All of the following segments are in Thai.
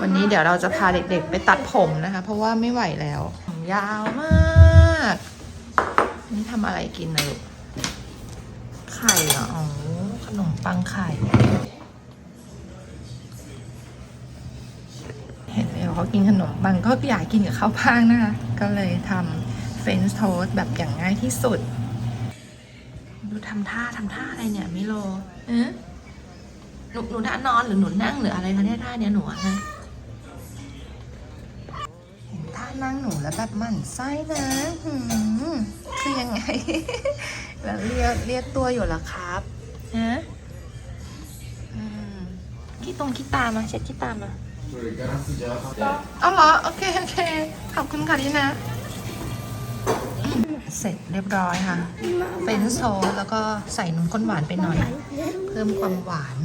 วันนี้เดี๋ยวเราจะพาเด็กๆ ไปตัดผมนะคะ เพราะว่าไม่ไหวแล้ว ผมยาวมาก นี่ทำอะไรกินนะลูก ไข่เหรออ๋อขนมปังไข่ เห็นไหมว่าเขากินขนมปังก็อยากกินกับข้าวพางนะคะ ก็เลยทำเฟรนช์โทสแบบอย่างง่ายที่สุด ดูทำท่าทำท่าอะไรเนี่ยมิโล เอ๊ะหนูหนูท่านอนหรือหนูนั่งหรืออะไรคะเนี่ยท่าเนี้ยหนูอะฮะ นท่านั่งหนูแล้วแบบหมั่นไส้นะหืมคือยังไง แล้วเรียกเรียกตัวอยู่เหรอครับฮะอืมขี้ตรงขี้ตามาเช็ดขี้ตามาเอาเหรอ โอเค โอเค ขอบคุณค่ะที่นะ เสร็จเรียบร้อยค่ะเฟรนช์โซสแล้วก็ใส่นมข้นหวานไปหน่อย เพิ่มความหวาน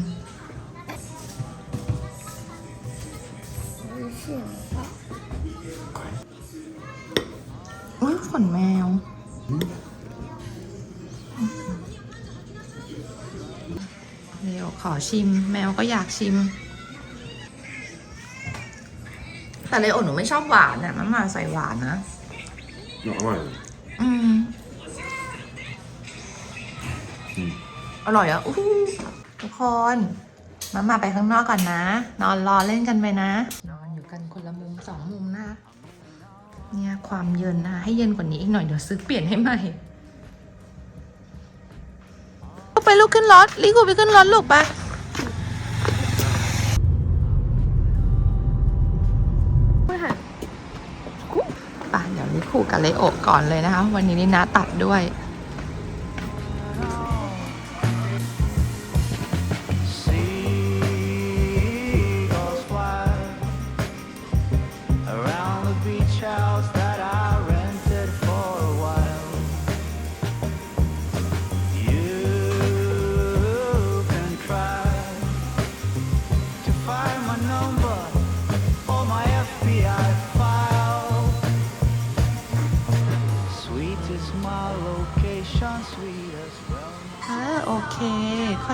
นแมว เดี๋ยวขอชิม แมวก็อยากชิม แต่เลยโอหนูไม่ชอบหวานอะมันมาใส่หวานนะหน่ออร่อยอืมอร่อยอะอู้หูทุกคน มามาไปข้างนอกก่อนนะ นอนรอเล่นกันไปนะ เนี่ยความเย็นนะคะให้เย็นกว่านี้อีกหน่อยเดี๋ยวซื้อเปลี่ยนให้ใหม่ไปลูกขึ้นรถลิกูไปขึ้นรถลูกไปป่ะเดี๋ยวลิคูกับเลโอบก่อนเลยนะคะ วันนี้นี่นะตัดด้วย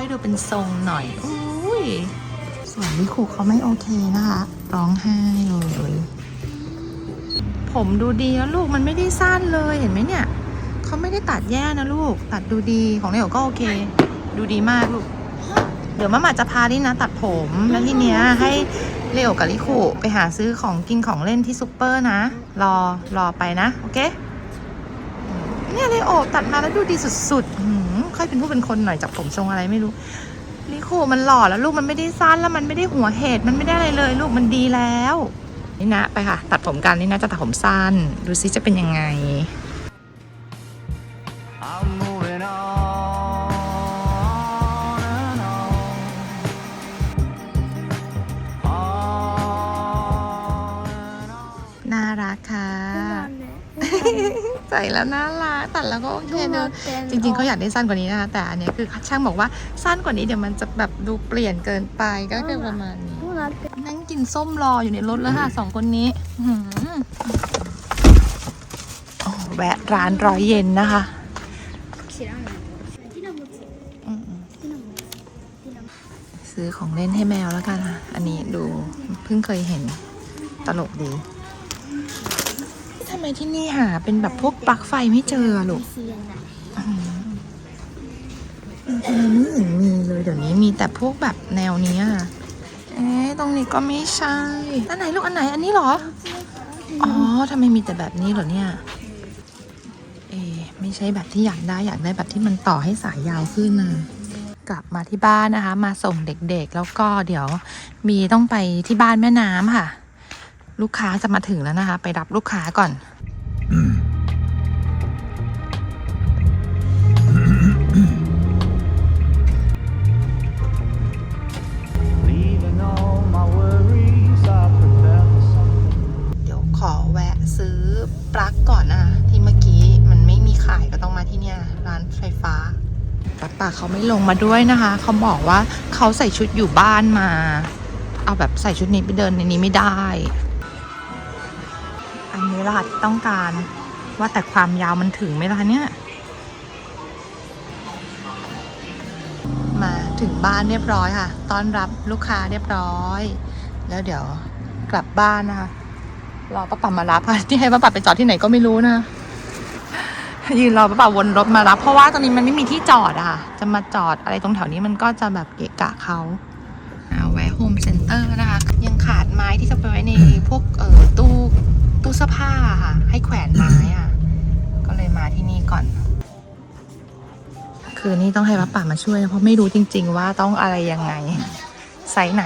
อยดูเป็นทรงหน่อยอุ้ยส่วนลิคูเขาไม่โอเคนะคะ ร้องไห้เลยผมดูดีแล้วลูกมันไม่ได้สั้นเลยเห็นไหมเนี่ยเขาไม่ได้ตัดแย่นะลูก ตัดดูดีของเลโอก็โอเค ดูดีมากลูก เดี๋ยวมามาจะพาลินะ ตัดผมแล้วทีเนี้ยให้เลโอกับลิคูไปหาซื้อของกินของเล่นที่ซูเปอร์นะ รอรอไปนะ โอเค เนี่ยเลโอตัดมาแล้วดูดีสุดๆหืม ค่อยเป็นผู้เป็นคนหน่อยจับผมทรงอะไรไม่รู้ลิโคมันหล่อแล้วลูกมันไม่ได้สั้นแล้วมันไม่ได้หัวเหตุมันไม่ได้อะไรเลย ลูกมันดีแล้ว นี่นะไปค่ะ ตัดผมกันนี่นะจะตัดผมสั้น ดูซิจะเป็นยังไง ใส่แล้วน่ารักตัดแล้วก็โอเคเนอะจริงๆเขาอยากได้สั้นกว่านี้นะคะแต่อันเนี้ยคือช่างบอกว่าสั้นกว่านี้เดี๋ยวมันจะแบบดูเปลี่ยนเกินไปก็คือประมาณนี้นั่งกินส้มรออยู่ในรถแล้วค่ะสองคนนี้อื้อหือโอ้แวะร้านร้อยเย็นนะคะอืมๆซื้อของเล่นให้แมวแล้วกันค่ะ อันนี้ดูเพิ่งเคยเห็นตลกดีทำ ไมที่นี่หาเป็นแบบพวกปลั๊กไฟไม่เจออะลูกทำไมไม่เห็นมีเลยเดี๋ยวนี้มีแต่พวกแบบแนวเนี้ยเอ๊ะตรงนี้ก็ไม่ใช่อันไหนลูกอันไหนอันนี้เหรอ อ๋อทำไมมีแต่แบบนี้เหรอเนี่ย เอ๊ะไม่ใช่แบบที่อยากได้อยากได้แบบที่มันต่อให้สายยาวขึ้นนะกลับมาที่บ้านนะคะ มาส่งเด็กๆ แล้วก็เดี๋ยวมีต้องไปที่บ้านแม่น้ำค่ะ ลูกค้าจะมาถึงแล้วนะคะ ไปรับลูกค้าก่อน ไม่ลงมาด้วยนะคะ เขาบอกว่าเขาใส่ชุดอยู่บ้านมา เอาแบบใส่ชุดนี้ไปเดินในนี้ไม่ได้ อันนี้รหัสที่ต้องการว่าแต่ความยาวมันถึงไหมล่ะคะเนี่ย มาถึงบ้านเรียบร้อยค่ะ ต้อนรับลูกค้าเรียบร้อย แล้วเดี๋ยวกลับบ้านนะคะ รอป้าป๋ามารับค่ะ ที่ให้ป้าป๋าไปจอดที่ไหนก็ไม่รู้นะ ยืนรอป้าป๋าวนรถมารับ เพราะว่าตรงนี้มันไม่มีที่จอดอะค่ะ จะมาจอดอะไรตรงแถวนี้มันก็จะแบบเกะกะเขาเอาแวะโฮมเซ็นเตอร์นะคะ ยังขาดไม้ที่จะไปไว้ในพวกเอ่อตู้ตู้เสื้อผ้าค่ะ ให้แขวนไม้อะก็เลยมาที่นี่ก่อน คือนี่ต้องให้ป้าป๋ามาช่วย เพราะไม่รู้จริง ๆ ว่าต้องอะไรยังไงไซส์ไหน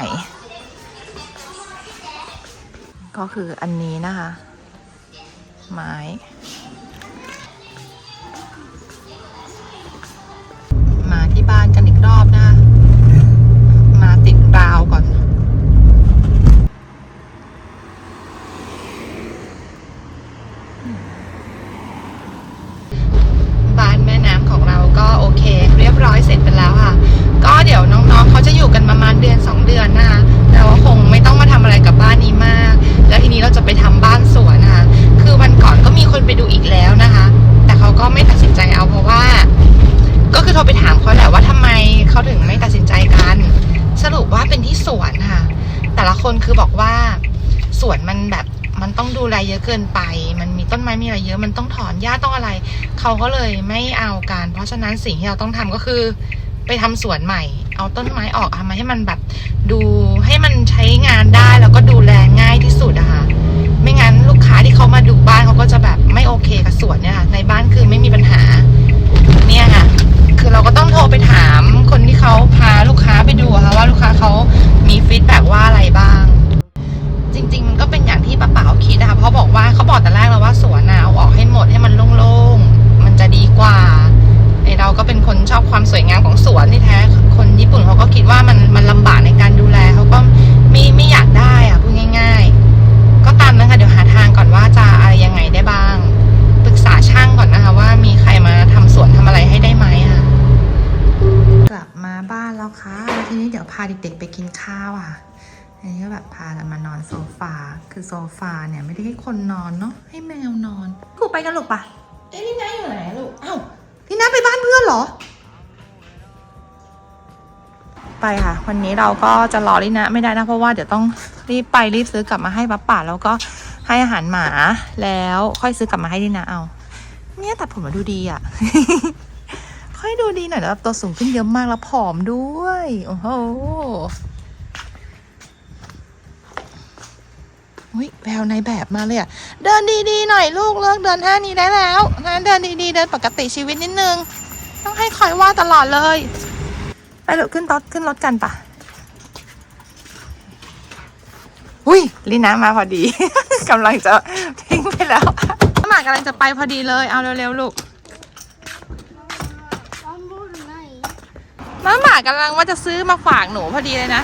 ก็คืออันนี้นะคะ ไม้ เกินไป มันมีต้นไม้มีอะไรเยอะมันต้องถอนหญ้าต้องอะไร เขาก็เลยไม่เอาการ เพราะฉะนั้นสิ่งที่เราต้องทำก็คือ ไปทำสวนใหม่ เอาต้นไม้ออกทำมาให้มันแบบดูให้มันใช้งานได้แล้วก็ดูแลง่ายที่สุดอะ ฟา คือโซฟาเนี่ยไม่ได้ให้คนนอนเนาะ ให้แมวนอน กูไปกันลูกปะเอ้ยนี่น้าอยู่ไหนลูกอ้าวนี่น้าไปบ้านเพื่อนเหรอ ไปค่ะ วันนี้เราก็จะรอลินะไม่ได้นะ เพราะว่าเดี๋ยวต้องรีบไปรีบซื้อกลับมาให้ป้าป่าแล้วก็ให้อาหารหมาแล้วค่อยซื้อกลับมาให้ลินะเอา เนี่ยตัดผมมาดูดีอะ ค่อยดูดีหน่อยแล้วตัวสูงขึ้นเยอะมากแล้วผอมด้วย โอ้โห อุ้ยแววในแบบมาเลยอะเดินดีๆหน่อยลูกเลิกเดินท่านี้ได้แล้วนะเดินดีๆ เดินปกติชีวิตนิดนึง ต้องให้คอยว่าตลอดเลย ไปลุกขึ้นรถขึ้นรถกันปะอุ้ยลีน่ามาพอดี กำลังจะทิ้งไปแล้วหมากกำลังจะไปพอดีเลยเอาเร็วๆลูกมาหมากกำลังว่าจะซื้อมาฝากหนูพอดีเลยนะ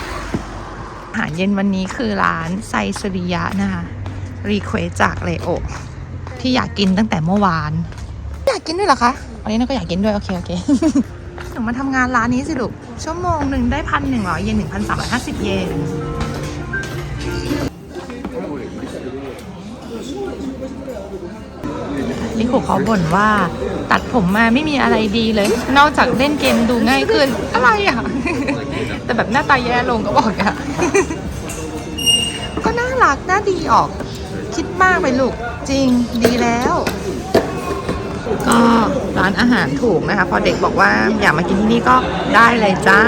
อาหารเย็นวันนี้คือร้านไซสริยะนะคะรีเควสจากเลโอที่อยากกินตั้งแต่เมื่อวาน อยากกินด้วยเหรอคะวันนี้น้าก็อยากกินด้วยโอเคโอเคหนูมาทำงานร้านนี้สิลูกชั่วโมงหนึ่งได้พันหนึ่งร้อยเยนหนึ่งพันสามร้อยห้าสิบเยนลิคุเขาบ่นว่าตัดผมมาไม่มีอะไรดีเลย นอกจากเล่นเกมดูง่ายขึ้นอะไรอะ แต่แบบหน้าตาแย่ลงก็บอกอะ ก็น่ารักน่าดีออก คิดมากไปลูก จริงดีแล้ว ก็ร้านอาหารถูกนะคะ พอเด็กบอกว่าอยากมากินที่นี่ก็ได้เลยจ้า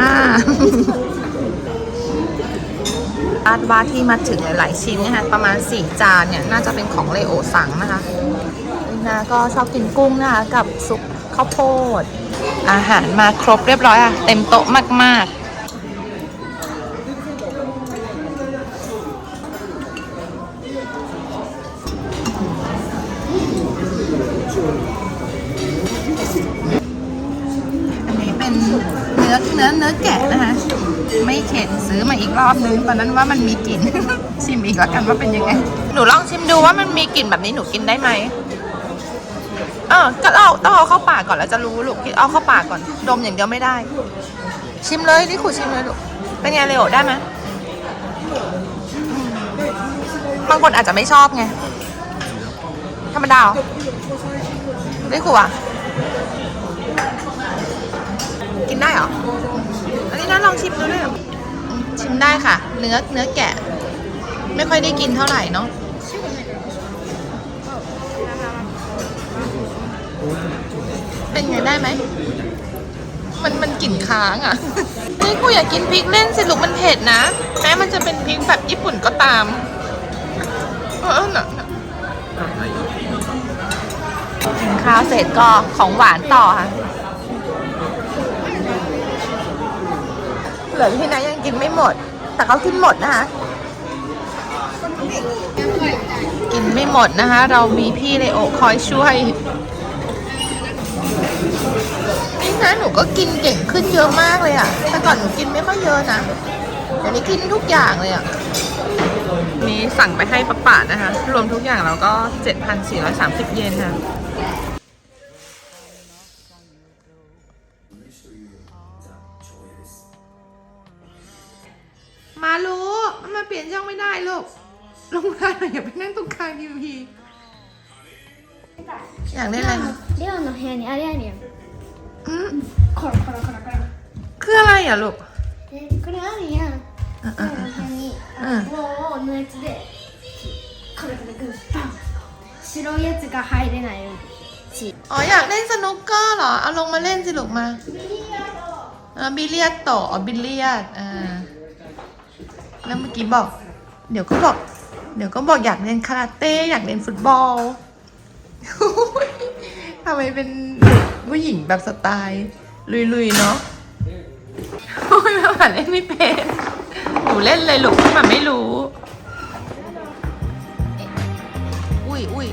คาดว่าที่มาถึงหลาย ๆ ชิ้นนะคะประมาณ 4 จานเนี่ย น่าจะเป็นของเลโอสังนะคะลินาก็ชอบกินกุ้งนะคะ กับซุปข้าวโพด อาหารมาครบเรียบร้อยอะเต็มโต๊ะมาก ๆ อบนึงตอนนั้นว่ามันมีกลิ่น ชิมอีกแล้วกันว่าเป็นยังไง หนูลองชิมดูว่ามันมีกลิ่นแบบนี้หนูกินได้ไหมเออก็เอาต้องเอาเข้าปากก่อนแล้วจะรู้ลูกเอาเข้าปากก่อน ดมอย่างเดียวไม่ได้ ชิมเลยนี่ขูชิมเลยลูกเป็นไงเร็วได้ไหมบางคนอาจจะไม่ชอบไงธรรมดาเหรอนี่ขูอะ กินได้เหรอ อันนี้น่าลองชิมดูด้วย ชิมได้ค่ะ เนื้อเนื้อแกะ ไม่ค่อยได้กินเท่าไหร่เนาะเป็นไงได้ไหม มันมันกลิ่นค้างอะเฮ้ยกูอยากกินพริกเล่นสิลูกมันเผ็ดนะ แม้มันจะเป็นพริกแบบญี่ปุ่นก็ตาม เออน่น่ะกินข้าวเสร็จก็ของหวานต่อค่ะ เหลือที่นายยังกินไม่หมด แต่เขากินหมดนะคะ กินไม่หมดนะคะ เรามีพี่เลโอคอยช่วยนี่นะหนูก็กินเก่งขึ้นเยอะมากเลยอะแต่ก่อนหนูกินไม่ค่อยเยอะนะเดี๋ยวนี้กินทุกอย่างเลยอะมีสั่งไปให้ป้าป่านะคะ รวมทุกอย่างแล้วก็ 7,430 เยนค่ะ มาลูกมันมาเปลี่ยนช่องไม่ได้ลูก ลงมาหน่อยอย่าไปนั่งตรงกลางทีวีอยากเล่นอะไรคะ レオの部屋にあれあるやん อืม コロコロコロコロ คืออะไรอ่ะลูก でこれあるやん อ่ะ レ อ่ะ オの部屋にうん 棒をのやつでコロコログーバン白いやつが入れないようにし อ๋ออยากเล่นสนุกเกอร์เหรอ เอาลงมาเล่นสิลูกมาอ่าบิลเลียดโตะอ๋อบิลเลียดอ่า แล้วเมื่อกี้บอก เดี๋ยวก็บอก เดี๋ยวก็บอกอยากเรียนคาราเต้อยากเรียนฟุตบอลทำไมเป็นผู้หญิงแบบสไตล์ ลุยๆเนาะโอ้ยแม่หมานเล่นไม่เป็นหนูเล่นเลยลูกแม่หมาไม่รู้ อุ้ยอุ้ย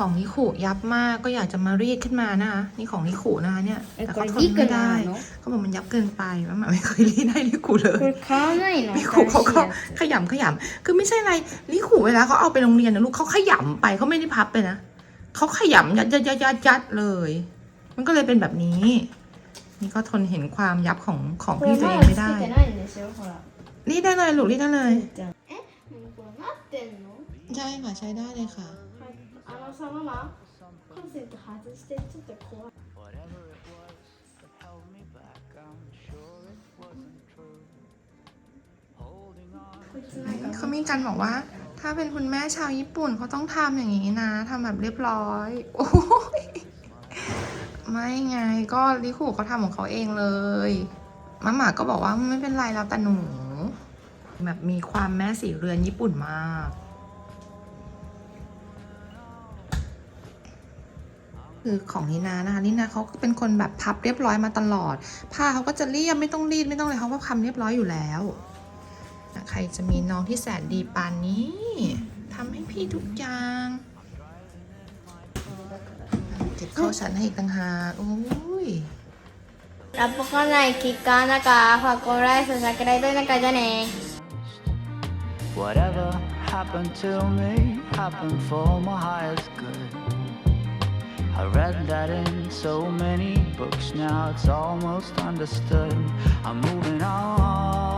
ของนิขุยับมากก็อยากจะมารีดขึ้นมานะคะนี่ของนิขุนะคะเนี่ยแต่เขาทนไม่ได้เขาบอกมันยับเกินไปว่ามันไม่เคยรีดได้นิขุเลยเขาไม่เนิขุเขาก็ขยำขยำคือไม่ใช่อะไรนิขุเวลาเขาเอาไปโรงเรียนนะลูกเขาขยำไปเขาไม่ได้พับไปนะเขาขยำยัดยัดยัดยัดเลย มันก็เลยเป็นแบบนี้ นี่ก็ทนเห็นความยับของของพี่ตัวเองไม่ได้ นี่ได้เลยลูกนี่ได้เลย えでもこれなってんの ใช่ค่ะใช้ได้เลยค่ะ はいあのさママコンセント外してちょっと怖い Whatever it was that held me back, I'm sure it wasn't true. Holding on. こいつなんか เขามีการบอกว่า ถ้าเป็นคุณแม่ชาวญี่ปุ่นเขาต้องทำอย่างนี้นะทำแบบเรียบร้อย โอ้ยไม่ไงก็ลิคุเขาทำของเขาเองเลยมาหมาก็บอกว่าไม่เป็นไรแล้วแต่หนู แบบมีความแม่สีเรือนญี่ปุ่นมาก คือของนินานะคะนินาเขาก็เป็นคนแบบพับเรียบร้อยมาตลอด ผ้าเขาก็จะเรียบไม่ต้องรีดไม่ต้องอะไรเขาก็ทำเรียบร้อยอยู่แล้วใครจะมีน้องที่แสนดีปานนี้ทำให้พี่ทุกอย่างเก็บเข้าฉันให้อีกต่างหากโอ้ยรับประกันใยคิดการนะคะฝากกดไลค์สนใจกไนได้ด้วยนะคะจ้าเน่ Whatever happened to me happened for my highest good I read that in so many books now, it's almost understood. I'm moving on.